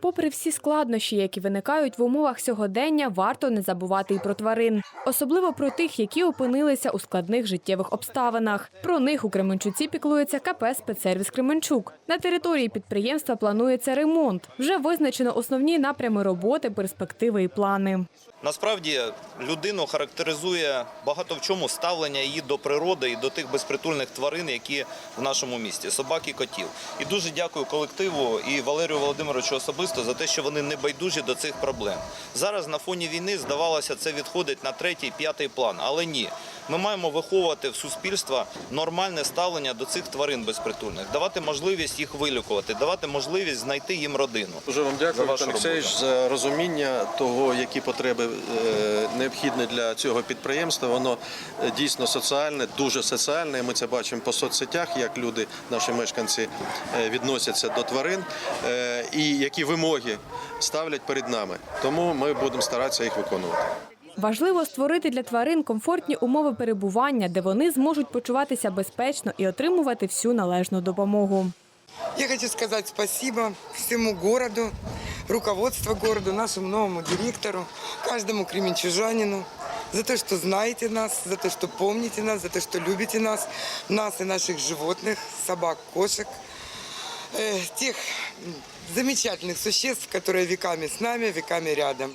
Попри всі складнощі, які виникають в умовах сьогодення, варто не забувати і про тварин, особливо про тих, які опинилися у складних життєвих обставинах. Про них у Кременчуці піклується КП «Спецсервіс Кременчук. На території підприємства планується ремонт. Вже визначено основні напрями роботи, перспективи і плани. Насправді людину характеризує багато в чому ставлення її до природи і до тих безпритульних тварин, які в нашому місті собак і котів. І дуже дякую колективу і Валерію Володимировичу особисто за те, що вони не байдужі до цих проблем. Зараз на фоні війни здавалося, це відходить на третій, п'ятий план, але ні. Ми маємо виховувати в суспільства нормальне ставлення до цих тварин безпритульних, давати можливість їх вилікувати, давати можливість знайти їм родину. Дуже вам дякую, Олексійович, роботу. за розуміння того, які потреби е, необхідні для цього підприємства. Воно е, дійсно соціальне, дуже соціальне. Ми це бачимо по соцсетях, як люди, наші мешканці, е, відносяться до тварин і які вимоги ставлять перед нами. Тому ми будемо старатися їх виконувати. Важливо створити для тварин комфортні умови перебування, де вони зможуть почуватися безпечно і отримувати всю належну допомогу. Я хочу сказать спасибо всему городу, руководству города, нашему новому директору, каждому кременчужанину за то, что знаете нас, за то, что помните нас, за то, что любите нас, нас и наших животных, собак, кошек, э, тех м, замечательных существ, которые веками с нами, веками рядом.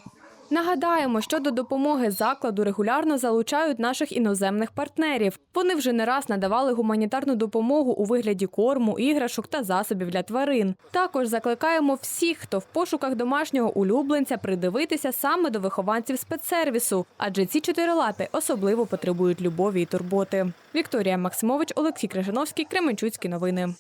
Нагадаємо, що до допомоги закладу регулярно залучають наших іноземних партнерів. Вони вже не раз надавали гуманітарну допомогу у вигляді корму, іграшок та засобів для тварин. Також закликаємо всіх, хто в пошуках домашнього улюбленця, придивитися саме до вихованців спецсервісу, адже ці чотирилапі особливо потребують любові і турботи. Вікторія Максимович, Олексій Крижановський, Кременчуцькі новини.